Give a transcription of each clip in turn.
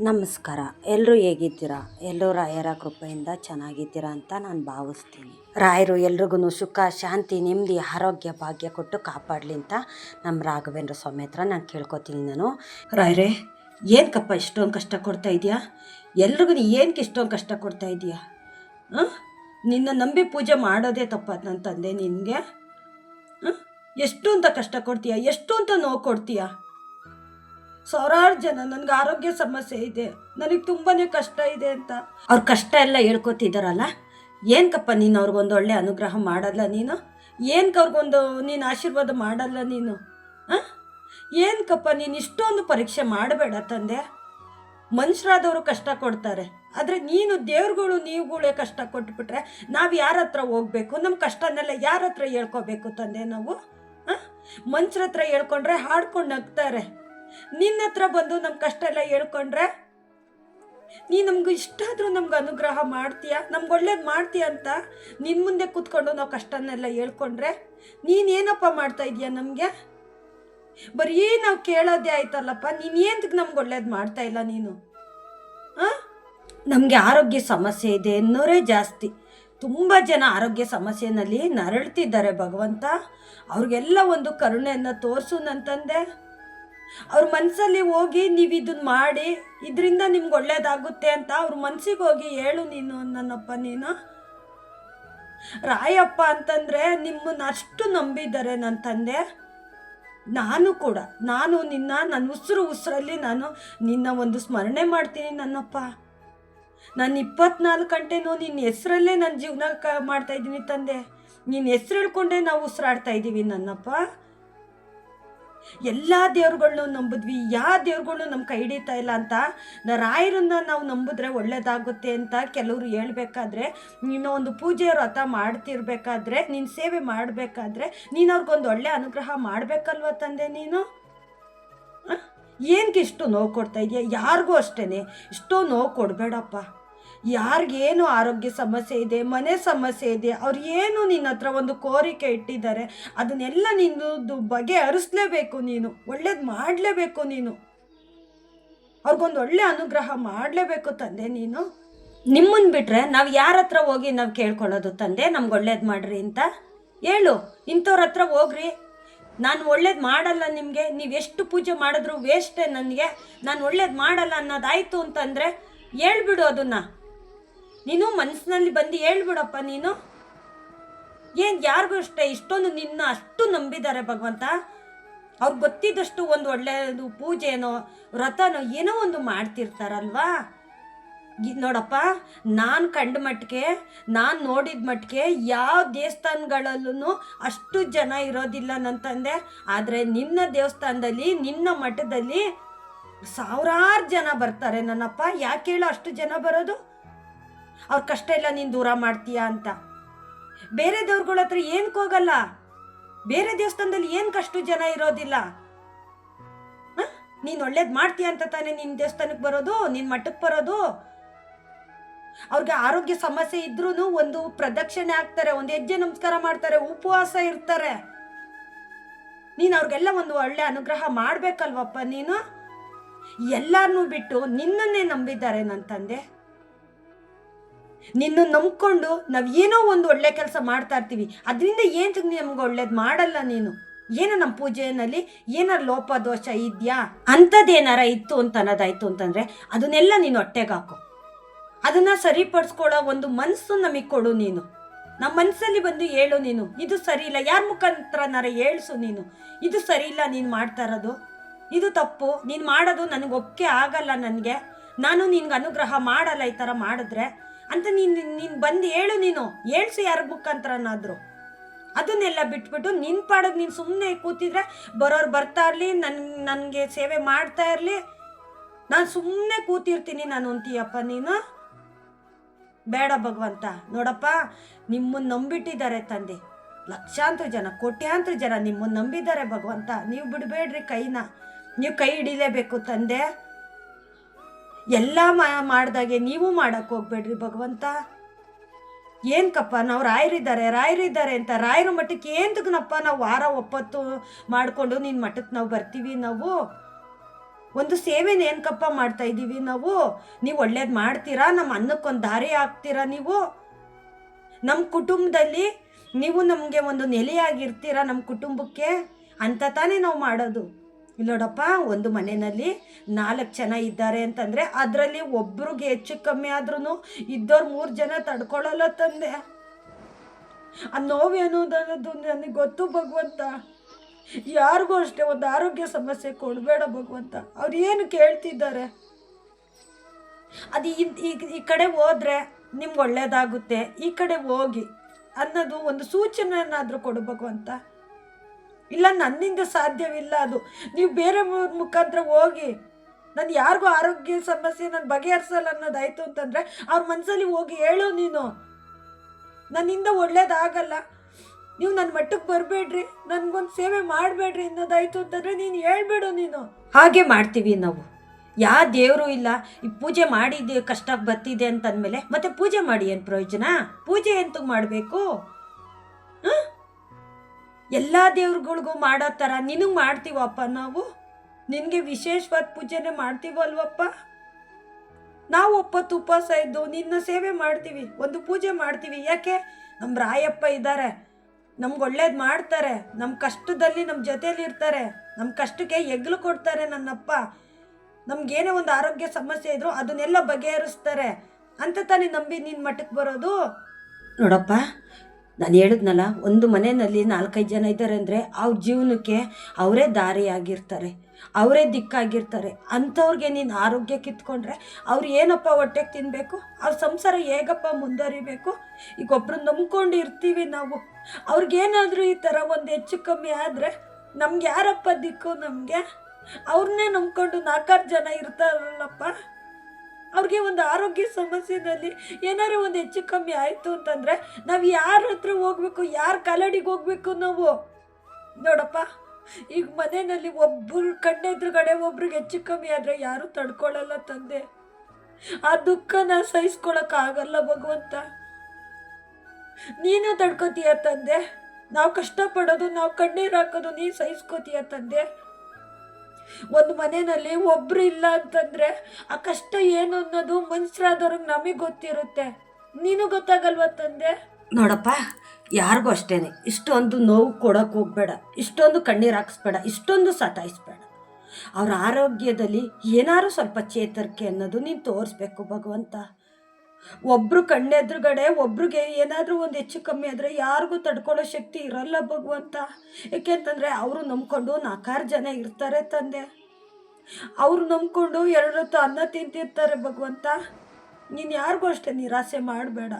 ನಮಸ್ಕಾರ. ಎಲ್ಲರೂ ಹೇಗಿದ್ದೀರಾ? ಎಲ್ಲರೂ ರಾಯರ ಕೃಪೆಯಿಂದ ಚೆನ್ನಾಗಿದ್ದೀರಾ ಅಂತ ನಾನು ಭಾವಿಸ್ತೀನಿ. ರಾಯರು ಎಲ್ರಿಗೂ ಸುಖ, ಶಾಂತಿ, ನೆಮ್ಮದಿ, ಆರೋಗ್ಯ, ಭಾಗ್ಯ ಕೊಟ್ಟು ಕಾಪಾಡಲಿ ಅಂತ ನಮ್ಮ ರಾಘವೇಂದ್ರ ಸ್ವಾಮಿ ಹತ್ರ ನಾನು ಕೇಳ್ಕೊತೀನಿ ನಾನು. ರಾಯರೇ ಏನಕ್ಕಪ್ಪ ಇಷ್ಟೊಂದು ಕಷ್ಟ ಕೊಡ್ತಾ ಇದೆಯಾ? ಎಲ್ರಿಗೂ ಏನಕ್ಕೆ ಇಷ್ಟೊಂದು ಕಷ್ಟ ಕೊಡ್ತಾ ಇದೆಯಾ? ಹಾಂ? ನಿನ್ನ ನಂಬಿ ಪೂಜೆ ಮಾಡೋದೇ ತಪ್ಪ ನನ್ನ ತಂದೆ ನಿನಗೆ? ಎಷ್ಟು ಅಂತ ಕಷ್ಟ ಕೊಡ್ತೀಯಾ? ಎಷ್ಟು ಅಂತ ನೋವು ಕೊಡ್ತೀಯಾ? ಸಾವಿರಾರು ಜನ ನನಗೆ ಆರೋಗ್ಯ ಸಮಸ್ಯೆ ಇದೆ. ನನಗೆ ತುಂಬಾ ಕಷ್ಟ ಇದೆ ಅಂತ. ಅವ್ರ ಕಷ್ಟ ಎಲ್ಲ ಹೇಳ್ಕೊತಿದ್ದಾರಲ್ಲ ಏನ್ಕಪ್ಪ ನೀನು ಅವ್ರಿಗೊಂದು ಒಳ್ಳೆ ಅನುಗ್ರಹ ಮಾಡಲ್ಲ ನೀನು? ಏನಕ್ಕೆ ಅವ್ರಿಗೊಂದು ನೀನು ಆಶೀರ್ವಾದ ಮಾಡಲ್ಲ ನೀನು? ಹಾಂ ಏನಕ್ಕಪ್ಪ ನೀನು ಇಷ್ಟೊಂದು ಪರೀಕ್ಷೆ ಮಾಡಬೇಡ ತಂದೆ. ಮನುಷ್ಯರಾದವರು ಕಷ್ಟ ಕೊಡ್ತಾರೆ. ಆದರೆ ನೀನು ದೇವ್ರುಗಳು ನೀವುಗಳೇ ಕಷ್ಟ ಕೊಟ್ಬಿಟ್ರೆ ನಾವು ಯಾರ ಹತ್ರ ಹೋಗ್ಬೇಕು? ನಮ್ಮ ಕಷ್ಟನೆಲ್ಲ ಯಾರ ಹತ್ರ ಹೇಳ್ಕೊಬೇಕು ತಂದೆ ನಾವು? ಹಾಂ ಮನುಷ್ಯರ ಹತ್ರ ಹೇಳ್ಕೊಂಡ್ರೆ ಹಾಡ್ಕೊಂಡು ನಗ್ತಾರೆ. ನಿನ್ನ ಹತ್ರ ಬಂದು ನಮ್ಮ ಕಷ್ಟ ಎಲ್ಲ ಹೇಳ್ಕೊಂಡ್ರೆ? ನೀ ನಮ್ಗೆ ಇಷ್ಟಾದರೂ ನಮ್ಗೆ ಅನುಗ್ರಹ ಮಾಡ್ತೀಯ? ನಮ್ಗೆ ಒಳ್ಳೇದು ಮಾಡ್ತೀಯ ಅಂತ ನಿನ್ನ ಮುಂದೆ ಕೂತ್ಕೊಂಡು ನಾವು ಕಷ್ಟನೆಲ್ಲ ಹೇಳ್ಕೊಂಡ್ರೆ ನೀನೇನಪ್ಪ ಮಾಡ್ತಾ ಇದೀಯ ನಮಗೆ? ಬರೀ ನಾವು ಕೇಳೋದೇ ಆಯ್ತಲ್ಲಪ್ಪ, ನೀನು ಏನಕ್ಕೆ ನಮ್ಗೆ ಒಳ್ಳೇದು ಮಾಡ್ತಾ ಇಲ್ಲ ನೀನು? ಹಾಂ ನಮಗೆ ಆರೋಗ್ಯ ಸಮಸ್ಯೆ ಇದೆ ಅನ್ನೋರೇ ಜಾಸ್ತಿ. ತುಂಬ ಜನ ಆರೋಗ್ಯ ಸಮಸ್ಯೆನಲ್ಲಿ ನರಳ್ತಿದ್ದಾರೆ ಭಗವಂತ. ಅವ್ರಿಗೆಲ್ಲ ಒಂದು ಕರುಣೆಯನ್ನು ತೋರಿಸು ನಂತಂದೆ ಅವ್ರ ಮನಸ್ಸಲ್ಲಿ ಹೋಗಿ ನೀವು ಇದನ್ನ ಮಾಡಿ, ಇದರಿಂದ ನಿಮ್ಗೆ ಒಳ್ಳೇದಾಗುತ್ತೆ ಅಂತ ಅವ್ರ ಮನ್ಸಿಗೆ ಹೋಗಿ ಹೇಳು ನೀನು ನನ್ನಪ್ಪ ನೀನು. ರಾಯಪ್ಪ ಅಂತಂದರೆ ನಿಮ್ಮನ್ನ ಅಷ್ಟು ನಂಬಿದ್ದಾರೆ ನನ್ನ ತಂದೆ. ನಾನು ಕೂಡ, ನಾನು ನಿನ್ನ ನನ್ನ ಉಸಿರು ಉಸಿರಲ್ಲಿ ನಾನು ನಿನ್ನ ಒಂದು ಸ್ಮರಣೆ ಮಾಡ್ತೀನಿ ನನ್ನಪ್ಪ. ನಾನು ಇಪ್ಪತ್ನಾಲ್ಕು ಗಂಟೆನೂ ನಿನ್ನ ಹೆಸರಲ್ಲೇ ನನ್ನ ಜೀವನ ಕ ಮಾಡ್ತಾ ಇದ್ದೀನಿ ತಂದೆ. ನಿನ್ನ ಹೆಸರು ಹೇಳ್ಕೊಂಡೇ ನಾವು ಉಸಿರಾಡ್ತಾ ಇದ್ದೀವಿ ನನ್ನಪ್ಪ. ಎಲ್ಲ ದೇವ್ರುಗಳನ್ನೂ ನಂಬಿದ್ವಿ ಯಾವ ದೇವ್ರುಗಳು ನಮ್ಮ ಕೈ ಹಿಡಿತಾ ಇಲ್ಲ ಅಂತ ರಾಯರನ್ನ ನಾವು ನಂಬಿದ್ರೆ ಒಳ್ಳೇದಾಗುತ್ತೆ ಅಂತ ಕೆಲವರು ಹೇಳ್ಬೇಕಾದ್ರೆ, ನೀನು ಒಂದು ಪೂಜೆ ವ್ರತ ಮಾಡ್ತಿರ್ಬೇಕಾದ್ರೆ, ನೀನು ಸೇವೆ ಮಾಡಬೇಕಾದ್ರೆ, ನೀನು ಅವ್ರಿಗೊಂದು ಒಳ್ಳೆ ಅನುಗ್ರಹ ಮಾಡಬೇಕಲ್ವ ತಂದೆ ನೀನು? ಏನಕ್ಕೆ ಇಷ್ಟು ನೋವು ಕೊಡ್ತಾ ಇದೆಯಾ? ಯಾರಿಗೂ ಅಷ್ಟೇ ಇಷ್ಟೋ ನೋವು ಕೊಡಬೇಡಪ್ಪ. ಯಾರಿಗೇನು ಆರೋಗ್ಯ ಸಮಸ್ಯೆ ಇದೆ, ಮನೆ ಸಮಸ್ಯೆ ಇದೆ, ಅವ್ರು ಏನು ನಿನ್ನ ಹತ್ರ ಒಂದು ಕೋರಿಕೆ ಇಟ್ಟಿದ್ದಾರೆ, ಅದನ್ನೆಲ್ಲ ನಿನ್ನದು ಬಗೆ ಹರಿಸ್ಲೇಬೇಕು ನೀನು, ಒಳ್ಳೇದು ಮಾಡಲೇಬೇಕು ನೀನು. ಅವ್ರಿಗೊಂದು ಒಳ್ಳೆ ಅನುಗ್ರಹ ಮಾಡಲೇಬೇಕು ತಂದೆ ನೀನು. ನಿಮ್ಮನ್ನು ಬಿಟ್ಟರೆ ನಾವು ಯಾರ ಹತ್ರ ಹೋಗಿ ನಾವು ಕೇಳ್ಕೊಳ್ಳೋದು ತಂದೆ, ನಮ್ಗೆ ಒಳ್ಳೇದು ಮಾಡ್ರಿ ಅಂತ? ಹೇಳು, ಇಂಥವ್ರ ಹತ್ರ ಹೋಗ್ರಿ. ನಾನು ಒಳ್ಳೇದು ಮಾಡಲ್ಲ ನಿಮಗೆ, ನೀವು ಎಷ್ಟು ಪೂಜೆ ಮಾಡಿದ್ರು ವೇಸ್ಟೇ ನನಗೆ. ನಾನು ಒಳ್ಳೇದು ಮಾಡಲ್ಲ ಅನ್ನೋದಾಯಿತು ಅಂತಂದರೆ ಹೇಳ್ಬಿಡು ಅದನ್ನು. ನೀನು ಮನಸ್ಸಿನಲ್ಲಿ ಬಂದು ಹೇಳ್ಬಿಡಪ್ಪ ನೀನು. ಏನು ಯಾರಿಗೂ ಅಷ್ಟೇ, ಇಷ್ಟೊಂದು ನಿನ್ನ ಅಷ್ಟು ನಂಬಿದ್ದಾರೆ ಭಗವಂತ. ಅವ್ರು ಗೊತ್ತಿದ್ದಷ್ಟು ಒಂದು ಒಳ್ಳೆಯದು, ಪೂಜೆನೋ, ವ್ರತನೋ ಏನೋ ಒಂದು ಮಾಡ್ತಿರ್ತಾರಲ್ವಾ? ನೋಡಪ್ಪ, ನಾನು ಕಂಡ ಮಟ್ಟಿಗೆ ನಾನು ನೋಡಿದ ಮಟ್ಟಿಗೆ ಯಾವ ದೇವಸ್ಥಾನಗಳಲ್ಲೂ ಅಷ್ಟು ಜನ ಇರೋದಿಲ್ಲ ನನ್ನ ತಂದೆ. ಆದರೆ ನಿನ್ನ ದೇವಸ್ಥಾನದಲ್ಲಿ, ನಿನ್ನ ಮಠದಲ್ಲಿ ಸಾವಿರಾರು ಜನ ಬರ್ತಾರೆ ನನ್ನಪ್ಪ. ಯಾಕೆ ಹೇಳೋ ಅಷ್ಟು ಜನ ಬರೋದು? ಅವ್ರ ಕಷ್ಟ ಎಲ್ಲ ನೀನು ದೂರ ಮಾಡ್ತೀಯಾ ಅಂತ. ಬೇರೆ ದೇವ್ರಗಳ ಹತ್ರ ಏನಕ್ಕೆ ಹೋಗಲ್ಲ ಬೇರೆ ದೇವಸ್ಥಾನದಲ್ಲಿ ಏನು ಕಷ್ಟ ಜನ ಇರೋದಿಲ್ಲ. ನೀನು ಒಳ್ಳೇದು ಮಾಡ್ತೀಯ ಅಂತ ತಾನೇ ನಿನ್ನ ದೇವಸ್ಥಾನಕ್ಕೆ ಬರೋದು ನಿನ್ನ ಮಠಕ್ಕೆ ಬರೋದು. ಅವ್ರಿಗೆ ಆರೋಗ್ಯ ಸಮಸ್ಯೆ ಇದ್ರೂ ಒಂದು ಪ್ರದಕ್ಷಿಣೆ ಹಾಕ್ತಾರೆ, ಒಂದು ಹೆಜ್ಜೆ ನಮಸ್ಕಾರ ಮಾಡ್ತಾರೆ, ಉಪವಾಸ ಇರ್ತಾರೆ. ನೀನು ಅವ್ರಿಗೆಲ್ಲ ಒಂದು ಒಳ್ಳೆ ಅನುಗ್ರಹ ಮಾಡ್ಬೇಕಲ್ವಪ್ಪ ನೀನು? ಎಲ್ಲಾರನ್ನೂ ಬಿಟ್ಟು ನಿನ್ನನ್ನೇ ನಂಬಿದ್ದಾರೆ ನನ್ನ ತಂದೆ. ನಿನ್ನ ನಂಬ್ಕೊಂಡು ನಾವು ಏನೋ ಒಂದು ಒಳ್ಳೆ ಕೆಲಸ ಮಾಡ್ತಾ ಇರ್ತೀವಿ. ಅದರಿಂದ ಏನು ನಮ್ಗೆ ಒಳ್ಳೇದು ಮಾಡಲ್ಲ ನೀನು? ಏನು ನಮ್ಮ ಪೂಜೆಯಲ್ಲಿ ಏನಾರು ಲೋಪ, ದೋಷ ಇದೆಯಾ? ಅಂಥದ್ದೇನಾರ ಇತ್ತು ಅಂತ ಅನ್ನೋದಾಯ್ತು ಅಂತಂದರೆ ಅದನ್ನೆಲ್ಲ ನೀನು ಹೊಟ್ಟೆಗೆ ಹಾಕು ಅದನ್ನು ಸರಿಪಡಿಸ್ಕೊಳ್ಳೋ ಒಂದು ಮನಸ್ಸು ನಮಗೆ ಕೊಡು ನೀನು. ನಮ್ಮ ಮನಸ್ಸಲ್ಲಿ ಬಂದು ಹೇಳು ನೀನು, ಇದು ಸರಿ ಇಲ್ಲ ಯಾರ ಮುಖಾಂತರನಾರ ಹೇಳು ನೀನು? ಇದು ಸರಿ ಇಲ್ಲ ನೀನು ಮಾಡ್ತಾ ಇರೋದು. ಇದು ತಪ್ಪು, ನೀನು ಮಾಡೋದು ನನಗೆ ಒಪ್ಪಿಗೆ ಆಗಲ್ಲ ನನಗೆ. ನಾನು ನಿನ್ಗೆ ಅನುಗ್ರಹ ಮಾಡಲ್ಲ ಈ ಥರ ಮಾಡಿದ್ರೆ ಅಂತ ನೀನು ನೀನು ಬಂದು ಹೇಳು ನೀನು. ಹೇಳ್ಸು ಯಾರ ಮುಖಾಂತರನಾದರೂ. ಅದನ್ನೆಲ್ಲ ಬಿಟ್ಬಿಟ್ಟು ನಿನ್ನ ಪಾಡೋದು ನೀನು ಸುಮ್ಮನೆ ಕೂತಿದ್ರೆ ಬರೋರು ಬರ್ತಾ ಇರಲಿ, ನನ್ ನನಗೆ ಸೇವೆ ಮಾಡ್ತಾ ಇರಲಿ. ನಾನು ಸುಮ್ಮನೆ ಕೂತಿರ್ತೀನಿ ನಾನು ಅಂತೀಯಪ್ಪ ನೀನು. ಬೇಡ ಭಗವಂತ, ನೋಡಪ್ಪ ನಿಮ್ಮನ್ನು ನಂಬಿಟ್ಟಿದ್ದಾರೆ ತಂದೆ. ಲಕ್ಷಾಂತರ ಜನ, ಕೋಟ್ಯಾಂತರ ಜನ ನಿಮ್ಮನ್ನು ನಂಬಿದ್ದಾರೆ ಭಗವಂತ. ನೀವು ಬಿಡಬೇಡ್ರಿ ಕೈನ. ನೀವು ಕೈ ಹಿಡಿಲೇಬೇಕು ತಂದೆ. ಎಲ್ಲ ಮಾಡ್ದಾಗೆ ನೀವು ಮಾಡಕ್ಕೆ ಹೋಗ್ಬೇಡ್ರಿ ಭಗವಂತ. ಏನ್ಕಪ್ಪ, ನಾವು ರಾಯರಿದ್ದಾರೆ ರಾಯರಿದ್ದಾರೆ ಅಂತ ರಾಯರ ಮಠಕ್ಕೆ ಏನ್ತಕ್ಕನಪ್ಪ ನಾವು ವಾರ ಒಪ್ಪತ್ತು ಮಾಡಿಕೊಂಡು ನಿನ್ನ ಮಠಕ್ಕೆ ನಾವು ಬರ್ತೀವಿ ನಾವು? ಒಂದು ಸೇವೆನ ಏನ್ಕಪ್ಪ ಮಾಡ್ತಾ ಇದ್ದೀವಿ ನಾವು? ನೀವು ಒಳ್ಳೇದು ಮಾಡ್ತೀರಾ? ನಮ್ಮ ಅನ್ನಕ್ಕೊಂದು ದಾರಿ ಹಾಕ್ತೀರಾ ನೀವು? ನಮ್ಮ ಕುಟುಂಬದಲ್ಲಿ ನೀವು ನಮಗೆ ಒಂದು ನೆಲೆಯಾಗಿರ್ತೀರಾ ನಮ್ಮ ಕುಟುಂಬಕ್ಕೆ? ಅಂತ ತಾನೇ ನಾವು ಮಾಡೋದು. ಇಲ್ಲೋಡಪ್ಪ ಒಂದು ಮನೆಯಲ್ಲಿ ನಾಲ್ಕು ಜನ ಇದ್ದಾರೆ ಅಂತಂದರೆ ಅದರಲ್ಲಿ ಒಬ್ರಿಗೆ ಹೆಚ್ಚು ಕಮ್ಮಿ ಆದ್ರೂ ಇದ್ದವ್ರು ಮೂರು ಜನ ತಡ್ಕೊಳ್ಳಲ್ಲ ತಂದೆ. ಆ ನೋವೇನು ಅನ್ನೋದು ನನಗೆ ಗೊತ್ತು ಭಗವಂತ. ಯಾರಿಗೂ ಅಷ್ಟೇ, ಒಂದು ಆರೋಗ್ಯ ಸಮಸ್ಯೆ ಕೊಡಬೇಡ ಭಗವಂತ. ಅವ್ರು ಏನು ಕೇಳ್ತಿದ್ದಾರೆ? ಅದು ಈ ಕಡೆ ಹೋದ್ರೆ ನಿಮ್ಗೆ ಒಳ್ಳೇದಾಗುತ್ತೆ, ಈ ಕಡೆ ಹೋಗಿ ಅನ್ನೋದು ಒಂದು ಸೂಚನೆಯನ್ನಾದರೂ ಕೊಡು ಭಗವಂತ. ಇಲ್ಲ, ನನ್ನಿಂದ ಸಾಧ್ಯವಿಲ್ಲ ಅದು. ನೀವು ಬೇರೆ ಮುಖಾಂತರ ಹೋಗಿ, ನಾನು ಯಾರಿಗೂ ಆರೋಗ್ಯ ಸಮಸ್ಯೆ ನಾನು ಬಗೆಹರಿಸಲ್ಲ ಅನ್ನೋದಾಯ್ತು ಅಂತಂದರೆ ಅವ್ರ ಮನಸ್ಸಲ್ಲಿ ಹೋಗಿ ಹೇಳು ನೀನು. ನನ್ನಿಂದ ಒಳ್ಳೇದಾಗಲ್ಲ. ನೀವು ನನ್ನ ಮಟ್ಟಕ್ಕೆ ಬರಬೇಡ್ರಿ, ನನಗೊಂದು ಸೇವೆ ಮಾಡಬೇಡ್ರಿ ಅನ್ನೋದಾಯ್ತು ಅಂತಂದರೆ ನೀನು ಹೇಳ್ಬೇಡು ನೀನು. ಹಾಗೆ ಮಾಡ್ತೀವಿ ನಾವು. ಯಾವ ದೇವರು ಇಲ್ಲ, ಈ ಪೂಜೆ ಮಾಡಿದ್ದೆ ಕಷ್ಟ ಬರ್ತಿದೆ ಅಂತಂದಮೇಲೆ ಮತ್ತೆ ಪೂಜೆ ಮಾಡಿ ಏನು ಪ್ರಯೋಜನ? ಪೂಜೆ ಎಂತ ಮಾಡಬೇಕು? ಎಲ್ಲ ದೇವ್ರುಗಳಿಗೂ ಮಾಡೋ ಥರ ನಿನಗೆ ಮಾಡ್ತೀವಪ್ಪ ನಾವು ನಿನಗೆ ವಿಶೇಷವಾದ ಪೂಜೆನೇ ಮಾಡ್ತೀವಲ್ವಪ್ಪ ನಾವು ಒಪ್ಪತ್ತು ಉಪವಾಸ ಇದ್ದು ನಿನ್ನ ಸೇವೆ ಮಾಡ್ತೀವಿ, ಒಂದು ಪೂಜೆ ಮಾಡ್ತೀವಿ. ಯಾಕೆ? ನಮ್ಮ ರಾಯಪ್ಪ ಇದ್ದಾರೆ ನಮ್ಗೆ ಒಳ್ಳೇದು ಮಾಡ್ತಾರೆ ನಮ್ಮ ಕಷ್ಟದಲ್ಲಿ ನಮ್ಮ ಜೊತೇಲಿ ಇರ್ತಾರೆ ನಮ್ಮ ಕಷ್ಟಕ್ಕೆ ಎಗ್ಲು ಕೊಡ್ತಾರೆ ನನ್ನಪ್ಪ. ನಮ್ಗೇನೇ ಒಂದು ಆರೋಗ್ಯ ಸಮಸ್ಯೆ ಇದ್ರು ಅದನ್ನೆಲ್ಲ ಬಗೆಹರಿಸ್ತಾರೆ. ಅಂತ ತಾನೇ ನಂಬಿ ನಿನ್ನ ಮಟ್ಟಕ್ಕೆ ಬರೋದು? ನೋಡಪ್ಪ ನಾನು ಹೇಳಿದ್ನಲ್ಲ, ಒಂದು ಮನೆಯಲ್ಲಿ ನಾಲ್ಕೈದು ಜನ ಇದ್ದಾರೆ ಅಂದರೆ ಅವ್ರ ಜೀವನಕ್ಕೆ ಅವರೇ ದಾರಿಯಾಗಿರ್ತಾರೆ, ಅವರೇ ದಿಕ್ಕಾಗಿರ್ತಾರೆ. ಅಂಥವ್ರಿಗೆ ನೀನು ಆರೋಗ್ಯ ಕಿತ್ಕೊಂಡ್ರೆ ಅವ್ರು ಏನಪ್ಪ ಹೊಟ್ಟೆಗೆ ತಿನ್ನಬೇಕು ಅವ್ರ ಸಂಸಾರ ಹೇಗಪ್ಪ ಮುಂದುವರಿಬೇಕು? ಈಗ ಒಬ್ರು ನಂಬ್ಕೊಂಡು ಇರ್ತೀವಿ ನಾವು ಅವ್ರಿಗೇನಾದರೂ ಈ ಥರ ಒಂದು ಹೆಚ್ಚು ಕಮ್ಮಿ ಆದರೆ ನಮ್ಗೆ ಯಾರಪ್ಪ ದಿಕ್ಕು ನಮಗೆ? ಅವ್ರನ್ನೇ ನಂಬ್ಕೊಂಡು ನಾಲ್ಕಾರು ಜನ ಇರ್ತಾರಲ್ಲಪ್ಪ. ಅವ್ರಿಗೆ ಒಂದು ಆರೋಗ್ಯ ಸಮಸ್ಯೆನಲ್ಲಿ ಏನಾದ್ರು ಒಂದು ಹೆಚ್ಚು ಕಮ್ಮಿ ಆಯಿತು ಅಂತಂದರೆ ನಾವು ಯಾರ ಹತ್ರ ಹೋಗ್ಬೇಕು, ಯಾರ ಕಾಲಡಿಗೆ ಹೋಗ್ಬೇಕು ನಾವು? ನೋಡಪ್ಪ, ಈಗ ಮನೆಯಲ್ಲಿ ಒಬ್ಬರು ಕಣ್ಣೆದುರುಗಡೆ ಒಬ್ರಿಗೆ ಹೆಚ್ಚು ಕಮ್ಮಿ ಆದರೆ ಯಾರೂ ತಡ್ಕೊಳ್ಳಲ್ಲ ತಂದೆ. ಆ ದುಃಖನ ಸಹಿಸ್ಕೊಳಕ್ಕಾಗಲ್ಲ ಭಗವಂತ. ನೀನು ತಡ್ಕೋತೀಯ ತಂದೆ? ನಾವು ಕಷ್ಟಪಡೋದು, ನಾವು ಕಣ್ಣೀರು ಹಾಕೋದು ನೀನು ಸಹಿಸ್ಕೋತೀಯ ತಂದೆ? ಒಂದು ಮನೆಯಲ್ಲಿ ಒಬ್ರು ಇಲ್ಲ ಅಂತಂದ್ರೆ ಆ ಕಷ್ಟ ಏನು ಅನ್ನೋದು ಮನುಷ್ಯರಾದವ್ರಿಗೆ ನಮಗೆ ಗೊತ್ತಿರುತ್ತೆ. ನೀನು ಗೊತ್ತಾಗಲ್ವಾ ತಂದೆ? ನೋಡಪ್ಪ, ಯಾರಿಗೂ ಅಷ್ಟೇನೆ. ಇಷ್ಟೊಂದು ನೋವು ಕೊಡೋಕೆ ಹೋಗ್ಬೇಡ. ಇಷ್ಟೊಂದು ಕಣ್ಣೀರು ಹಾಕಿಸ್ಬೇಡ. ಇಷ್ಟೊಂದು ಸತಾಯಿಸ್ಬೇಡ. ಅವ್ರ ಆರೋಗ್ಯದಲ್ಲಿ ಏನಾರು ಸ್ವಲ್ಪ ಚೇತರಿಕೆ ಅನ್ನೋದು ನೀನು ತೋರಿಸ್ಬೇಕು ಭಗವಂತ. ಒಬ್ರು ಕಣ್ಣೆದುರುಗಡೆ, ಒಬ್ರಿಗೆ ಏನಾದರೂ ಒಂದು ಹೆಚ್ಚು ಕಮ್ಮಿ ಆದರೆ ಯಾರಿಗೂ ತಡ್ಕೊಳ್ಳೋ ಶಕ್ತಿ ಇರಲ್ಲ ಭಗವಂತ. ಏಕೆಂತಂದರೆ ಅವರು ನಂಬ್ಕೊಂಡು ನಾಲ್ಕಾರು ಜನ ಇರ್ತಾರೆ ತಂದೆ. ಅವರು ನಂಬ್ಕೊಂಡು ಎರಡು ಹೊತ್ತು ಅನ್ನ ತಿಂತಿರ್ತಾರೆ ಭಗವಂತ. ನೀನು ಯಾರಿಗೂ ಅಷ್ಟೇ ನಿರಾಸೆ ಮಾಡಬೇಡ.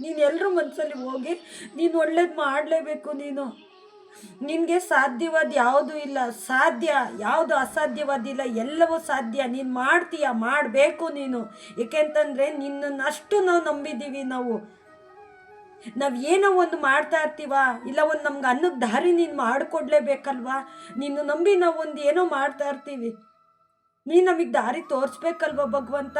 ನೀನು ಎಲ್ಲರೂ ಮನಸ್ಸಲ್ಲಿ ಹೋಗಿ ನೀನು ಒಳ್ಳೇದು ಮಾಡಲೇಬೇಕು ನೀನು. ನಿನಗೆ ಸಾಧ್ಯವಾದ ಯಾವುದು ಇಲ್ಲ, ಸಾಧ್ಯ, ಯಾವುದು ಅಸಾಧ್ಯವಾದಿಲ್ಲ ಎಲ್ಲವೂ ಸಾಧ್ಯ. ನೀನು ಮಾಡ್ತೀಯ? ಮಾಡಬೇಕು ನೀನು. ಏಕೆಂತಂದರೆ ನಿನ್ನನ್ನು ಅಷ್ಟು ನಾವು ನಂಬಿದ್ದೀವಿ ನಾವು. ನಾವು ಏನೋ ಒಂದು ಮಾಡ್ತಾ ಇರ್ತೀವ? ಇಲ್ಲ ಒಂದು ನಮ್ಗೆ ಅನ್ನಕ್ಕೆ ದಾರಿ ನೀನು ಮಾಡಿಕೊಡ್ಲೇಬೇಕಲ್ವಾ? ನೀನು ನಂಬಿ ನಾವು ಒಂದು ಏನೋ ಮಾಡ್ತಾ ಇರ್ತೀವಿ. ನೀನು ನಮಗೆ ದಾರಿ ತೋರಿಸ್ಬೇಕಲ್ವ ಭಗವಂತ?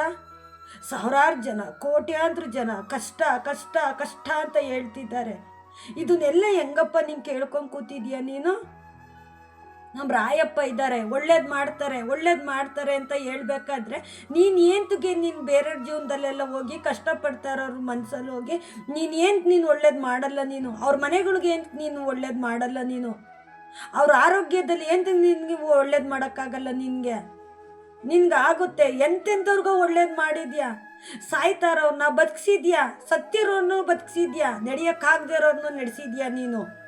ಸಾವಿರಾರು ಜನ, ಕೋಟ್ಯಾಂತರ ಜನ ಕಷ್ಟ ಕಷ್ಟ ಕಷ್ಟ ಅಂತ ಹೇಳ್ತಿದ್ದಾರೆ. ಇದನ್ನೆಲ್ಲ ಹೆಂಗಪ್ಪ ನೀನು ಕೇಳ್ಕೊಂಡು ಕೂತಿದ್ಯಾ ನೀನು? ನಮ್ಮ ರಾಯಪ್ಪ ಇದ್ದಾರೆ ಒಳ್ಳೇದು ಮಾಡ್ತಾರೆ ಒಳ್ಳೇದು ಮಾಡ್ತಾರೆ ಅಂತ ಹೇಳ್ಬೇಕಾದ್ರೆ ನೀನು ಏನ್ತಿಗೆ ನೀನು ಬೇರೆಯವ್ರ ಜೀವನದಲ್ಲೆಲ್ಲ ಹೋಗಿ ಕಷ್ಟಪಡ್ತಾ ಇರೋರು ಮನಸ್ಸಲ್ಲಿ ಹೋಗಿ ನೀನು ಏನು ನೀನು ಒಳ್ಳೇದು ಮಾಡಲ್ಲ ನೀನು? ಅವ್ರ ಮನೆಗಳಿಗೆ ಏನು ನೀನು ಒಳ್ಳೇದು ಮಾಡಲ್ಲ ನೀನು? ಅವ್ರ ಆರೋಗ್ಯದಲ್ಲಿ ಏನು ನಿನಗೆ ಒಳ್ಳೇದು ಮಾಡೋಕ್ಕಾಗಲ್ಲ ನಿನಗೆ? ನಿನ್ಗೆ ಆಗುತ್ತೆ ಎಂತೆಂಥವ್ರಿಗೂ ಒಳ್ಳೇದು ಮಾಡಿದ್ಯಾ? ಸಾಯ್ತಾರವ್ರನ್ನ ಬದುಕಿಸಿದ್ಯಾ? ಸತ್ತಿರೋರ್ನು ಬದುಕಿಸಿದ್ಯಾ? ನಡೆಯೋಕ್ಕಾಗದಿರೋರ್ನು ನಡೆಸಿದ್ಯಾ ನೀನು?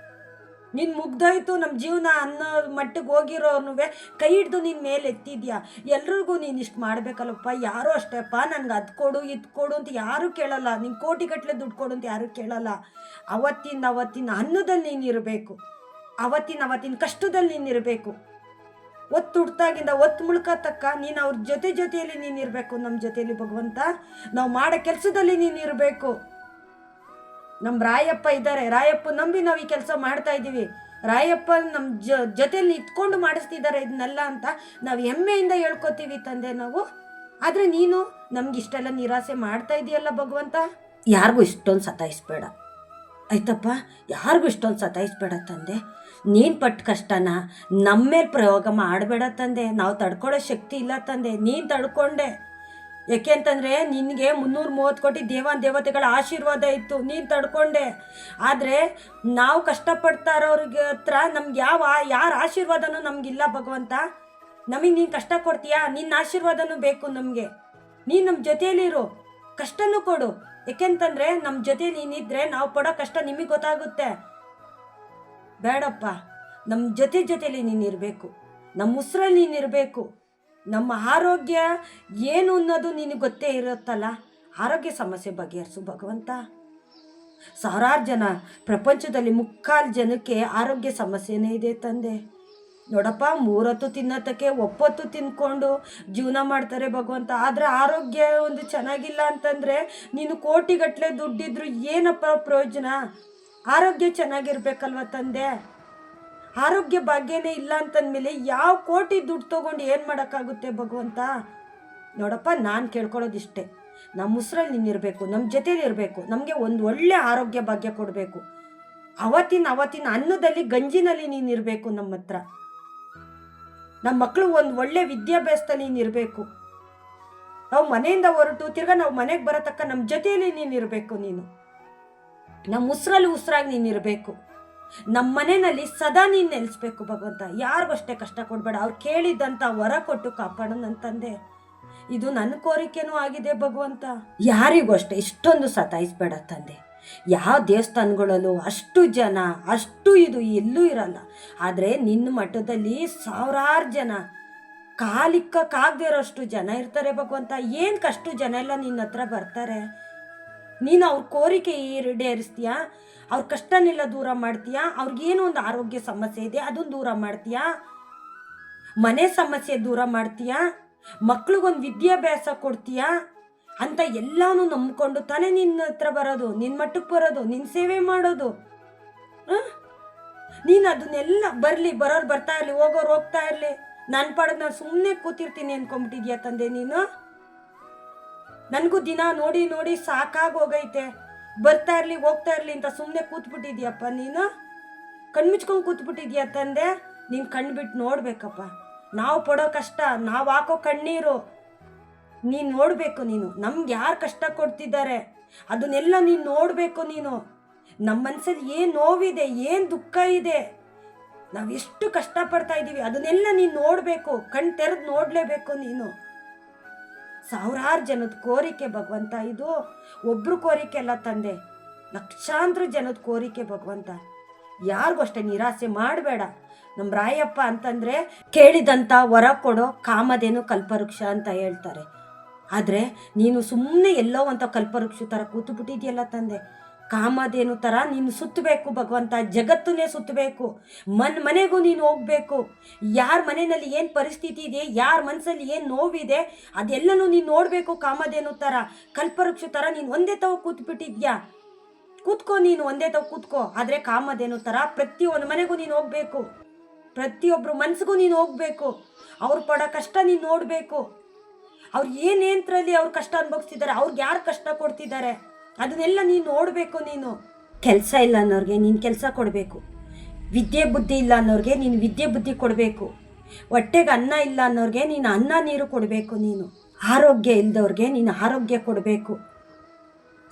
ನೀನು ಮುಗ್ದೋಯ್ತು ನಮ್ಮ ಜೀವನ ಅನ್ನೋ ಮಟ್ಟಿಗೆ ಹೋಗಿರೋನು ಕೈ ಹಿಡ್ದು ನಿನ್ನ ಮೇಲೆ ಎತ್ತಿದ್ಯಾ? ಎಲ್ರಿಗೂ ನೀನು ಇಷ್ಟು ಮಾಡಬೇಕಲ್ಲಪ್ಪ, ಯಾರೂ ಅಷ್ಟೇಪ್ಪ, ನನಗೆ ಅದು ಕೊಡು, ಇದು ಕೊಡು ಅಂತ ಯಾರೂ ಕೇಳಲ್ಲ. ನಿನ್ನ ಕೋಟಿಗಟ್ಟಲೆ ದುಡ್ಡು ಕೊಡು ಅಂತ ಯಾರೂ ಕೇಳಲ್ಲ. ಅವತ್ತಿನ ಅವತ್ತಿನ ಅನ್ನದಲ್ಲಿ ನೀನು ಇರಬೇಕು. ಅವತ್ತಿನ ಅವತ್ತಿನ ಕಷ್ಟದಲ್ಲಿ ನೀನು ಇರಬೇಕು. ಒತ್ತು ಹುಡ್ತಾಗಿಂದ ಒತ್ತು ಮುಳ್ಕ ತಕ್ಕ ನೀನು ಅವ್ರ ಜೊತೆ ಜೊತೆಯಲ್ಲಿ ನೀನು ಇರಬೇಕು ನಮ್ಮ ಜೊತೆಯಲ್ಲಿ ಭಗವಂತ. ನಾವು ಮಾಡೋ ಕೆಲಸದಲ್ಲಿ ನೀನು ಇರಬೇಕು. ನಮ್ಮ ರಾಯಪ್ಪ ಇದ್ದಾರೆ ರಾಯಪ್ಪ ನಂಬಿ ನಾವು ಈ ಕೆಲಸ ಮಾಡ್ತಾ ಇದ್ದೀವಿ ರಾಯಪ್ಪ ನಮ್ಮ ಜ ಜೊತೆಯಲ್ಲಿ ಇಟ್ಕೊಂಡು ಮಾಡಿಸ್ತಿದ್ದಾರೆ ಇದನ್ನೆಲ್ಲ ಅಂತ ನಾವು ಹೆಮ್ಮೆಯಿಂದ ಹೇಳ್ಕೊತೀವಿ ತಂದೆ ನಾವು. ಆದರೆ ನೀನು ನಮ್ಗೆ ಇಷ್ಟೆಲ್ಲ ನಿರಾಸೆ ಮಾಡ್ತಾ ಇದೆಯಲ್ಲ ಭಗವಂತ? ಯಾರಿಗೂ ಇಷ್ಟೊಂದು ಸತಾಯಿಸ್ಬೇಡ. ಆಯ್ತಪ್ಪ? ಯಾರಿಗೂ ಇಷ್ಟೊಂದು ಸತಾಯಿಸ್ಬೇಡ ತಂದೆ. ನೀನು ಪಟ್ಟ ಕಷ್ಟನ ನಮ್ಮ ಮೇಲೆ ಪ್ರಯೋಗ ಮಾಡಬೇಡ ತಂದೆ. ನಾವು ತಡ್ಕೊಳ್ಳೋ ಶಕ್ತಿ ಇಲ್ಲ ತಂದೆ. ನೀನು ತಡ್ಕೊಂಡೆ. ಯಾಕೆ ಅಂತಂದರೆ ನಿನಗೆ ಮುನ್ನೂರು ಮೂವತ್ತು ಕೋಟಿ ದೇವಾನ್ ದೇವತೆಗಳ ಆಶೀರ್ವಾದ ಇತ್ತು. ನೀನು ತಡ್ಕೊಂಡೆ. ಆದರೆ ನಾವು ಕಷ್ಟಪಡ್ತಾ ಇರೋರಿಗೆ ಹತ್ರ ನಮ್ಗೆ ಯಾವ ಯಾರ ಆಶೀರ್ವಾದನೂ ನಮಗಿಲ್ಲ ಭಗವಂತ. ನಮಗೆ ನೀನು ಕಷ್ಟ ಕೊಡ್ತೀಯಾ? ನಿನ್ನ ಆಶೀರ್ವಾದನೂ ಬೇಕು ನಮಗೆ. ನೀನು ನಮ್ಮ ಜೊತೆಯಲ್ಲಿರು ಕಷ್ಟನೂ ಕೊಡು. ಯಾಕೆಂತಂದರೆ ನಮ್ಮ ಜೊತೆ ನೀನಿದ್ರೆ ನಾವು ಪಡೋ ಕಷ್ಟ ನಿಮಗೆ ಗೊತ್ತಾಗುತ್ತೆ. ಬೇಡಪ್ಪ. ನಮ್ಮ ಜೊತೆ ಜೊತೆಲಿ ನೀನಿರಬೇಕು ನಮ್ಮ ಉಸಿರಲ್ಲಿ ನೀನಿರಬೇಕು ನಮ್ಮ ಆರೋಗ್ಯ ಏನು ಅನ್ನೋದು ನಿನಗೆ ಗೊತ್ತೇ ಇರುತ್ತಲ್ಲ? ಆರೋಗ್ಯ ಸಮಸ್ಯೆ ಬಗೆಹರಿಸು ಭಗವಂತ. ಸಾವಿರಾರು ಜನ ಪ್ರಪಂಚದಲ್ಲಿ ಮುಕ್ಕಾಲು ಜನಕ್ಕೆ ಆರೋಗ್ಯ ಸಮಸ್ಯೆನೇ ಇದೆ ತಂದೆ. ನೋಡಪ್ಪ, ಮೂರೊತ್ತು ತಿನ್ನೋತಕ್ಕೆ ಒಪ್ಪತ್ತು ತಿನ್ಕೊಂಡು ಜೀವನ ಮಾಡ್ತಾರೆ ಭಗವಂತ. ಆದರೆ ಆರೋಗ್ಯ ಒಂದು ಚೆನ್ನಾಗಿಲ್ಲ ಅಂತಂದರೆ ನೀನು ಕೋಟಿಗಟ್ಟಲೆ ದುಡ್ಡಿದ್ರು ಏನಪ್ಪ ಪ್ರಯೋಜನ? ಆರೋಗ್ಯ ಚೆನ್ನಾಗಿರ್ಬೇಕಲ್ವ ತಂದೆ? ಆರೋಗ್ಯ ಭಾಗ್ಯನೇ ಇಲ್ಲ ಅಂತಂದಮೇಲೆ ಯಾವ ಕೋಟಿ ದುಡ್ಡು ತಗೊಂಡು ಏನು ಮಾಡೋಕ್ಕಾಗುತ್ತೆ ಭಗವಂತ? ನೋಡಪ್ಪ, ನಾನು ಕೇಳ್ಕೊಳ್ಳೋದಿಷ್ಟೇ. ನಮ್ಮ ಉಸಿರಲ್ಲಿ ನೀನಿರಬೇಕು ನಮ್ಮ ಜೊತೇಲಿ ಇರಬೇಕು, ನಮಗೆ ಒಂದು ಒಳ್ಳೆ ಆರೋಗ್ಯ ಭಾಗ್ಯ ಕೊಡಬೇಕು. ಅವತ್ತಿನ ಅವತ್ತಿನ ಅನ್ನದಲ್ಲಿ, ಗಂಜಿನಲ್ಲಿ ನೀನಿರಬೇಕು ನಮ್ಮ ಹತ್ರ. ನಮ್ಮ ಮಕ್ಕಳು ಒಂದು ಒಳ್ಳೆ ವಿದ್ಯಾಭ್ಯಾಸದಲ್ಲಿ ನೀನಿರಬೇಕು ನಾವು ಮನೆಯಿಂದ ಹೊರಟು, ತಿರ್ಗ ನಾವು ಮನೆಗೆ ಬರತಕ್ಕ ನಮ್ಮ ಜೊತೆಯಲ್ಲಿ ನೀನಿರಬೇಕು ನೀನು. ನಮ್ಮ ಉಸಿರಲ್ಲಿ ಉಸಿರಾಗಿ ನೀನಿರಬೇಕು. ನಮ್ಮ ಮನೆಯಲ್ಲಿ ಸದಾ ನೀನು ನೆಲೆಸ್ಬೇಕು ಭಗವಂತ. ಯಾರಿಗೂ ಅಷ್ಟೇ ಕಷ್ಟ ಕೊಡಬೇಡ. ಅವ್ರು ಕೇಳಿದ್ದಂಥ ವರ ಕೊಟ್ಟು ಕಾಪಾಡು ನನ್ನ ತಂದೆ. ಇದು ನನ್ನ ಕೋರಿಕೆನೂ ಆಗಿದೆ ಭಗವಂತ. ಯಾರಿಗೂ ಅಷ್ಟೇ, ಇಷ್ಟೊಂದು ಸತಾಯಿಸ್ಬೇಡ ತಂದೆ. ಯಾವ ದೇವಸ್ಥಾನಗಳಲ್ಲೂ ಅಷ್ಟು ಜನ, ಅಷ್ಟು ಇದು ಎಲ್ಲೂ ಇರಲ್ಲ. ಆದರೆ ನಿನ್ನ ಮಠದಲ್ಲಿ ಸಾವಿರಾರು ಜನ ಕಾಲಿಕ್ಕಕ್ಕಾಗದೇ ಇರೋಷ್ಟು ಜನ ಇರ್ತಾರೆ ಭಗವಂತ. ಏನು ಅಷ್ಟು ಜನ ಎಲ್ಲ ನಿನ್ನ ಹತ್ರ ಬರ್ತಾರೆ? ನೀನು ಅವ್ರ ಕೋರಿಕೆ ಈಡೇರಿಸ್ತೀಯಾ? ಅವ್ರ ಕಷ್ಟನೆಲ್ಲ ದೂರ ಮಾಡ್ತೀಯಾ? ಅವ್ರಿಗೇನು ಒಂದು ಆರೋಗ್ಯ ಸಮಸ್ಯೆ ಇದೆ ಅದನ್ನು ದೂರ ಮಾಡ್ತೀಯಾ? ಮನೆ ಸಮಸ್ಯೆ ದೂರ ಮಾಡ್ತೀಯಾ? ಮಕ್ಳಿಗೊಂದು ವಿದ್ಯಾಭ್ಯಾಸ ಕೊಡ್ತೀಯಾ? ಅಂತ ಎಲ್ಲಾನು ನಂಬ್ಕೊಂಡು ತಾನೇ ನಿನ್ನ ಹತ್ರ ಬರೋದು ನಿನ್ನ ಮಟ್ಟಕ್ಕೆ ಬರೋದು ನಿನ್ನ ಸೇವೆ ಮಾಡೋದು? ನೀನು ಅದನ್ನೆಲ್ಲ ಬರಲಿ, ಬರೋರು ಬರ್ತಾ ಇರಲಿ, ಹೋಗೋರು ಹೋಗ್ತಾ ಇರಲಿ. ನನ್ನ ಪಾಡಕ್ಕೆ ನಾನು ಸುಮ್ಮನೆ ಕೂತಿರ್ತೀನಿ ಅನ್ಕೊಂಬಿಟ್ಟಿದ್ಯಾ ತಂದೆ ನೀನು? ನನಗೂ ದಿನ ನೋಡಿ ನೋಡಿ ಸಾಕಾಗಿ ಹೋಗೈತೆ ಬರ್ತಾ ಇರಲಿ, ಹೋಗ್ತಾ ಇರಲಿ ಅಂತ ಸುಮ್ಮನೆ ಕೂತ್ಬಿಟ್ಟಿದ್ಯಪ್ಪ ನೀನು? ಕಣ್ಮುಚ್ಕೊಂಡು ಕೂತ್ಬಿಟ್ಟಿದ್ಯಾ ತಂದೆ? ನೀನು ಕಣ್ಬಿಟ್ಟು ನೋಡ್ಬೇಕಪ್ಪ. ನಾವು ಪಡೋ ಕಷ್ಟ, ನಾವು ಹಾಕೋ ಕಣ್ಣೀರು. ನೀನು ನೋಡಬೇಕು ನೀನು. ನಮ್ಗೆ ಯಾರು ಕಷ್ಟ ಕೊಡ್ತಿದ್ದಾರೆ? ಅದನ್ನೆಲ್ಲ ನೀನು ನೋಡಬೇಕು ನೀನು. ನಮ್ಮ ಮನಸ್ಸಲ್ಲಿ ಏನು ನೋವಿದೆ, ಏನು ದುಃಖ ಇದೆ? ನಾವು ಎಷ್ಟು ಕಷ್ಟಪಡ್ತಾ ಇದ್ದೀವಿ ಅದನ್ನೆಲ್ಲ ನೀನು ನೋಡಬೇಕು. ಕಣ್ ತೆರೆದು ನೋಡಲೇಬೇಕು ನೀನು. ಸಾವಿರಾರು ಜನದ ಕೋರಿಕೆ ಭಗವಂತ, ಇದು ಒಬ್ರು ಕೋರಿಕೆ ಅಲ್ಲ ತಂದೆ, ಲಕ್ಷಾಂತರ ಜನದ ಕೋರಿಕೆ ಭಗವಂತ. ಯಾರಿಗೂ ಅಷ್ಟೇ ನಿರಾಸೆ ಮಾಡಬೇಡ. ನಮ್ಮ ರಾಯಪ್ಪ ಅಂತಂದರೆ ಕೇಳಿದಂಥ ವರ ಕೊಡೋ ಕಾಮದೇನು ಕಲ್ಪವೃಕ್ಷ ಅಂತ ಹೇಳ್ತಾರೆ. ಆದರೆ ನೀನು ಸುಮ್ಮನೆ ಎಲ್ಲೋ ಅಂತ ಕಲ್ಪವೃಕ್ಷ ಥರ ಕೂತು ಬಿಟ್ಟಿದೆಯಲ್ಲ ತಂದೆ ಕಾಮಧೇನು ಥರ ನೀನು ಸುತ್ತಬೇಕು ಭಗವಂತ, ಜಗತ್ತನ್ನೇ ಸುತ್ತಬೇಕು. ಮನ್ ಮನೆಗೂ ನೀನು ಹೋಗಬೇಕು. ಯಾರ ಮನೆಯಲ್ಲಿ ಏನು ಪರಿಸ್ಥಿತಿ ಇದೆ, ಯಾರ ಮನಸ್ಸಲ್ಲಿ ಏನು ನೋವಿದೆ, ಅದೆಲ್ಲನೂ ನೀನು ನೋಡಬೇಕು ಕಾಮಧೇನು ಥರ ಕಲ್ಪವೃಕ್ಷ ಥರ ನೀನು ಒಂದೇ ತವ ಕೂತ್ಬಿಟ್ಟಿದ್ಯಾ? ಕೂತ್ಕೋ ನೀನು, ಒಂದೇ ತವ ಕೂತ್ಕೋ. ಆದರೆ ಕಾಮಧೇನು ಥರ ಪ್ರತಿಯೊಂದು ಮನೆಗೂ ನೀನು ಹೋಗಬೇಕು. ಪ್ರತಿಯೊಬ್ಬರು ಮನಸ್ಸಿಗೂ ನೀನು ಹೋಗಬೇಕು. ಅವ್ರು ಪಡೋ ಕಷ್ಟ ನೀನು ನೋಡಬೇಕು. ಅವ್ರು ಏನೇಂತರಲ್ಲಿ ಅವ್ರು ಕಷ್ಟ ಅನುಭವಿಸ್ತಿದ್ದಾರೆ, ಅವ್ರಿಗೆ ಯಾರು ಕಷ್ಟ ಕೊಡ್ತಿದ್ದಾರೆ? ಅದನ್ನೆಲ್ಲ ನೀನು ನೋಡಬೇಕು ನೀನು. ಕೆಲಸ ಇಲ್ಲ ಅನ್ನೋರಿಗೆ ನೀನು ಕೆಲಸ ಕೊಡಬೇಕು. ವಿದ್ಯೆ ಬುದ್ಧಿ ಇಲ್ಲ ಅನ್ನೋರಿಗೆ ನೀನು ವಿದ್ಯೆ ಬುದ್ಧಿ ಕೊಡಬೇಕು. ಹೊಟ್ಟೆಗೆ ಅನ್ನ ಇಲ್ಲ ಅನ್ನೋರಿಗೆ ನೀನು ಅನ್ನ ನೀರು ಕೊಡಬೇಕು ನೀನು. ಆರೋಗ್ಯ ಇಲ್ಲದವ್ರಿಗೆ ನೀನು ಆರೋಗ್ಯ ಕೊಡಬೇಕು.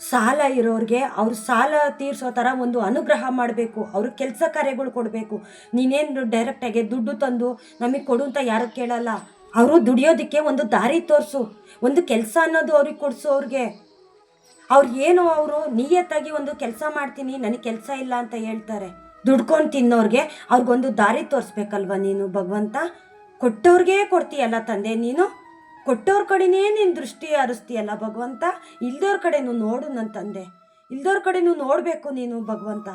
ಸಾಲ ಇರೋರಿಗೆ ಅವ್ರ ಸಾಲ ತೀರಿಸೋ ಥರ ಒಂದು ಅನುಗ್ರಹ ಮಾಡಬೇಕು. ಅವ್ರ ಕೆಲಸ ಕಾರ್ಯಗಳು ಕೊಡಬೇಕು. ನೀನೇನು ಡೈರೆಕ್ಟಾಗಿ ದುಡ್ಡು ತಂದು ನಮಗೆ ಕೊಡು ಅಂತ ಯಾರು ಕೇಳಲ್ಲ. ಅವರು ದುಡಿಯೋದಕ್ಕೆ ಒಂದು ದಾರಿ ತೋರಿಸು. ಒಂದು ಕೆಲಸ ಅನ್ನೋದು ಅವ್ರಿಗೆ ಕೊಡಿಸು ಅವ್ರಿಗೆ. ಅವ್ರು ಏನು ಅವರು ನಿಯತ್ತಾಗಿ ಒಂದು ಕೆಲಸ ಮಾಡ್ತೀನಿ, ನನಗೆ ಕೆಲಸ ಇಲ್ಲ ಅಂತ ಹೇಳ್ತಾರೆ. ದುಡ್ಕೊಂಡು ತಿನ್ನೋರಿಗೆ ಅವ್ರಿಗೊಂದು ದಾರಿ ತೋರಿಸ್ಬೇಕಲ್ವ ನೀನು ಭಗವಂತ? ಕೊಟ್ಟವ್ರಿಗೆ ಕೊಡ್ತೀಯಲ್ಲ ತಂದೆ ನೀನು? ಕೊಟ್ಟವ್ರ ಕಡೆನೇ ನೀನು ದೃಷ್ಟಿ ಹರಿಸ್ತೀಯಲ್ಲ ಭಗವಂತ? ಇಲ್ದವ್ರ ಕಡೆನೂ ನೋಡು ನನ್ನ ತಂದೆ. ಇಲ್ದವ್ರ ಕಡೆನೂ ನೋಡಬೇಕು ನೀನು ಭಗವಂತ.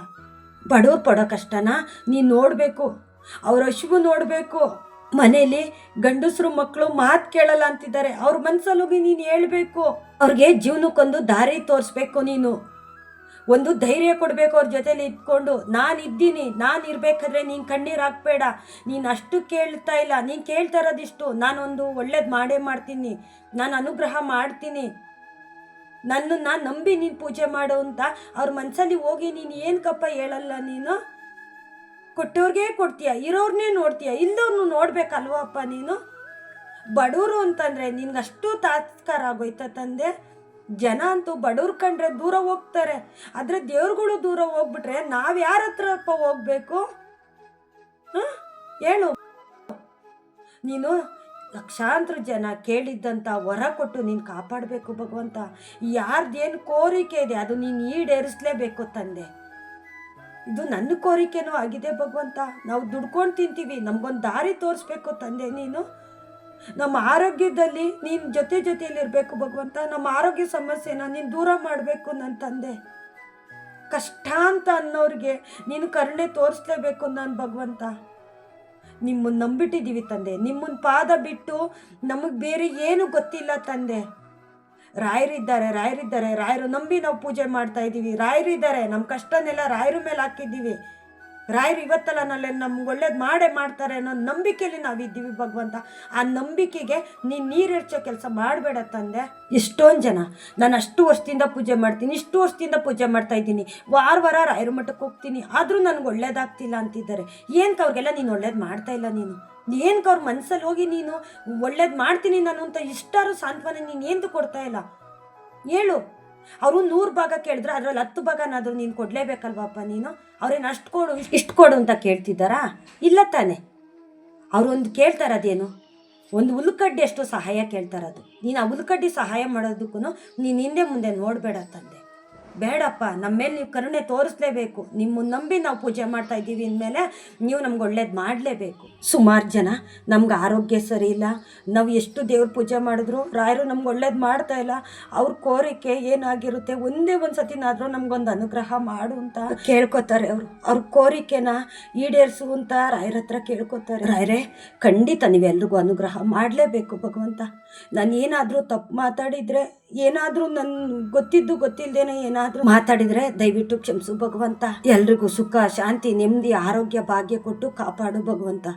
ಬಡವ್ರು ಪಡೋ ಕಷ್ಟನ? ನೀನು ನೋಡಬೇಕು. ಅವ್ರ ಹಸಿವು ನೋಡಬೇಕು. ಮನೇಲಿ ಗಂಡಸರು ಮಕ್ಕಳು ಮಾತು ಕೇಳಲ್ಲ ಅಂತಿದ್ದಾರೆ. ಅವ್ರ ಮನ್ಸಲ್ಲೋಗಿ ನೀನು ಹೇಳಬೇಕು. ಅವ್ರಿಗೆ ಜೀವನಕ್ಕೊಂದು ದಾರಿ ತೋರಿಸ್ಬೇಕು ನೀನು. ಒಂದು ಧೈರ್ಯ ಕೊಡಬೇಕು ಅವ್ರ ಜೊತೆಲಿ ಇದ್ಕೊಂಡು. ನಾನು ಇದ್ದೀನಿ, ನಾನು ಇರಬೇಕಾದ್ರೆ ನೀನು ಕಣ್ಣೀರು ಹಾಕ್ಬೇಡ. ನೀನು ಅಷ್ಟು ಕೇಳ್ತಾ ಇಲ್ಲ. ನೀನು ಕೇಳ್ತಾ ಇರೋದಿಷ್ಟು. ನಾನೊಂದು ಒಳ್ಳೇದು ಮಾಡೇ ಮಾಡ್ತೀನಿ. ನಾನು ಅನುಗ್ರಹ ಮಾಡ್ತೀನಿ. ನನ್ನನ್ನು ನಂಬಿ ನೀನು ಪೂಜೆ ಮಾಡು ಅಂತ ಅವ್ರ ಮನಸ್ಸಲ್ಲಿ ಹೋಗಿ ನೀನು ಏನು ಕಪ್ಪ ಹೇಳಲ್ಲ ನೀನು? ಕೊಟ್ಟವ್ರಿಗೆ ಕೊಡ್ತೀಯ? ಇರೋರ್ನೇ ನೋಡ್ತೀಯ? ಇಲ್ಲದವ್ರನ್ನೂ ನೋಡ್ಬೇಕಲ್ವಪ್ಪ ನೀನು? ಬಡವರು ಅಂತಂದರೆ ನಿನ್ಗಷ್ಟು ತಾತ್ಕಾರ ಆಗೋಯ್ತ ತಂದೆ? ಜನ ಅಂತೂ ಬಡವ್ರು ಕಂಡ್ರೆ ದೂರ ಹೋಗ್ತಾರೆ. ಆದರೆ ದೇವ್ರುಗಳು ದೂರ ಹೋಗ್ಬಿಟ್ರೆ ನಾವು ಯಾರ ಹತ್ರಪ್ಪ ಹೋಗ್ಬೇಕು? ಹಾಂ? ಹೇಳು. ನೀನು ಲಕ್ಷಾಂತರ ಜನ ಕೇಳಿದ್ದಂಥ ವರ ಕೊಟ್ಟು ನೀನು ಕಾಪಾಡಬೇಕು ಭಗವಂತ. ಯಾರ್ದೇನು ಕೋರಿಕೆ ಇದೆ ಅದು ನೀನು ಈಡೇರಿಸಲೇಬೇಕು ತಂದೆ. ಇದು ನನ್ನ ಕೋರಿಕೆನೂ ಆಗಿದೆ ಭಗವಂತ. ನಾವು ದುಡ್ಕೊಂಡು ತಿಂತೀವಿ. ನಮ್ಗೊಂದು ದಾರಿ ತೋರಿಸ್ಬೇಕು ತಂದೆ ನೀನು. ನಮ್ಮ ಆರೋಗ್ಯದಲ್ಲಿ ನೀನು ಜೊತೆ ಜೊತೆಯಲ್ಲಿರಬೇಕು ಭಗವಂತ. ನಮ್ಮ ಆರೋಗ್ಯ ಸಮಸ್ಯೆನ ನೀನು ದೂರ ಮಾಡಬೇಕು ನನ್ನ ತಂದೆ. ಕಷ್ಟ ಅಂತ ಅನ್ನೋರಿಗೆ ನೀನು ಕರುಣೆ ತೋರಿಸ್ಲೇಬೇಕು ನಾನು ಭಗವಂತ. ನಿಮ್ಮನ್ನು ನಂಬಿಟ್ಟಿದ್ದೀವಿ ತಂದೆ. ನಿಮ್ಮನ್ನ ಪಾದ ಬಿಟ್ಟು ನಮಗೆ ಬೇರೆ ಏನು ಗೊತ್ತಿಲ್ಲ ತಂದೆ. ರಾಯರಿದ್ದಾರೆ ರಾಯರಿದ್ದಾರೆ, ರಾಯರು ನಂಬಿ ನಾವು ಪೂಜೆ ಮಾಡ್ತಾ ಇದ್ದೀವಿ. ರಾಯರಿದ್ದಾರೆ ನಮ್ಮ ಕಷ್ಟನೆಲ್ಲ ರಾಯರ ಮೇಲೆ ಹಾಕಿದ್ದೀವಿ. ರಾಯರು ಇವತ್ತಲ್ಲ ನಾಳೆ ನಮ್ಗೆ ಒಳ್ಳೇದು ಮಾಡೇ ಮಾಡ್ತಾರೆ ಅನ್ನೋ ನಂಬಿಕೆಯಲ್ಲಿ ನಾವಿದ್ದೀವಿ ಭಗವಂತ. ಆ ನಂಬಿಕೆಗೆ ನೀನು ನೀರು ಎರ್ಚೋ ಕೆಲಸ ಮಾಡಬೇಡ ತಂದೆ. ಎಷ್ಟೊಂದು ಜನ ನಾನು ಅಷ್ಟು ವರ್ಷದಿಂದ ಪೂಜೆ ಮಾಡ್ತೀನಿ, ಇಷ್ಟು ವರ್ಷದಿಂದ ಪೂಜೆ ಮಾಡ್ತಾ ಇದ್ದೀನಿ. ವಾರ ವಾರ ರಾಯರ ಮಠಕ್ಕೆ ಹೋಗ್ತೀನಿ, ಆದರೂ ನನಗೆ ಒಳ್ಳೇದಾಗ್ತಿಲ್ಲ ಅಂತಿದ್ದಾರೆ. ಏನಕ್ಕೆ ಅವ್ರಿಗೆಲ್ಲ ನೀನು ಒಳ್ಳೇದು ಮಾಡ್ತಾ ಇಲ್ಲ ನೀನು? ಏನಕ್ಕೆ ಅವ್ರ ಮನಸ್ಸಲ್ಲಿ ಹೋಗಿ ನೀನು ಒಳ್ಳೇದು ಮಾಡ್ತೀನಿ ನಾನು ಅಂತ ಇಷ್ಟಾರು ಸಾಂತ್ವನ ನೀನು ಏನು ಕೊಡ್ತಾ ಇಲ್ಲ? ಹೇಳು. ಅವರು ನೂರು ಭಾಗ ಕೇಳಿದ್ರೆ ಅದ್ರಲ್ಲಿ ಹತ್ತು ಭಾಗನಾದರೂ ನೀನು ಕೊಡಲೇಬೇಕಲ್ವಪ್ಪ ನೀನು? ಅವ್ರೇನು ಅಷ್ಟು ಕೊಡು, ಇಷ್ಟು ಕೊಡು ಅಂತ ಕೇಳ್ತಿದ್ದಾರಾ? ಇಲ್ಲ ತಾನೆ. ಅವ್ರು ಒಂದು ಕೇಳ್ತಾರ ಅದೇನು ಒಂದು ಹುಲ್ಕಡ್ಡಿ ಅಷ್ಟು ಸಹಾಯ ಕೇಳ್ತಾರದು. ನೀನು ಆ ಹುಲ್ಕಡ್ಡಿ ಸಹಾಯ ಮಾಡೋದಕ್ಕೂ ನೀನು ಹಿಂದೆ ಮುಂದೆ ನೋಡಬೇಡ ತಂದೆ. ಬೇಡಪ್ಪ ನಮ್ಮ ಮೇಲೆ ನೀವು ಕರುಣೆ ತೋರಿಸ್ಲೇಬೇಕು. ನಿಮ್ಮನ್ನು ನಂಬಿ ನಾವು ಪೂಜೆ ಮಾಡ್ತಾ ಇದ್ದೀವಿ ಅಂದಮೇಲೆ ನೀವು ನಮ್ಗೆ ಒಳ್ಳೇದು ಮಾಡಲೇಬೇಕು. ಸುಮಾರು ಜನ ನಮ್ಗೆ ಆರೋಗ್ಯ ಸರಿ ಇಲ್ಲ. ನಾವು ಎಷ್ಟು ದೇವ್ರ ಪೂಜೆ ಮಾಡಿದ್ರು ರಾಯರು ನಮ್ಗೆ ಒಳ್ಳೇದು ಮಾಡ್ತಾ ಇಲ್ಲ. ಅವ್ರ ಕೋರಿಕೆ ಏನಾಗಿರುತ್ತೆ, ಒಂದೇ ಒಂದು ಸತಿನಾದರೂ ನಮ್ಗೊಂದು ಅನುಗ್ರಹ ಮಾಡು ಅಂತ ಕೇಳ್ಕೊತಾರೆ ಅವರು. ಅವ್ರ ಕೋರಿಕೆನ ಈಡೇರಿಸು ಅಂತ ರಾಯರ ಹತ್ರ ಕೇಳ್ಕೊತಾರೆ. ರಾಯರೇ, ಖಂಡಿತ ನೀವೆಲ್ರಿಗೂ ಅನುಗ್ರಹ ಮಾಡಲೇಬೇಕು ಭಗವಂತ. ನಾನು ಏನಾದರೂ ತಪ್ಪು ಮಾತಾಡಿದರೆ ಏನಾದರೂ ನನ್ನ ಗೊತ್ತಿದ್ದು ಗೊತ್ತಿಲ್ಲದೇನೆ ಏನಾದರೂ ಮಾತಾಡಿದರೆ ದಯವಿಟ್ಟು ಕ್ಷಮಿಸು ಭಗವಂತ. ಎಲ್ರಿಗೂ ಸುಖ, ಶಾಂತಿ, ನೆಮ್ಮದಿ, ಆರೋಗ್ಯ, ಭಾಗ್ಯ ಕೊಟ್ಟು ಕಾಪಾಡು ಭಗವಂತ.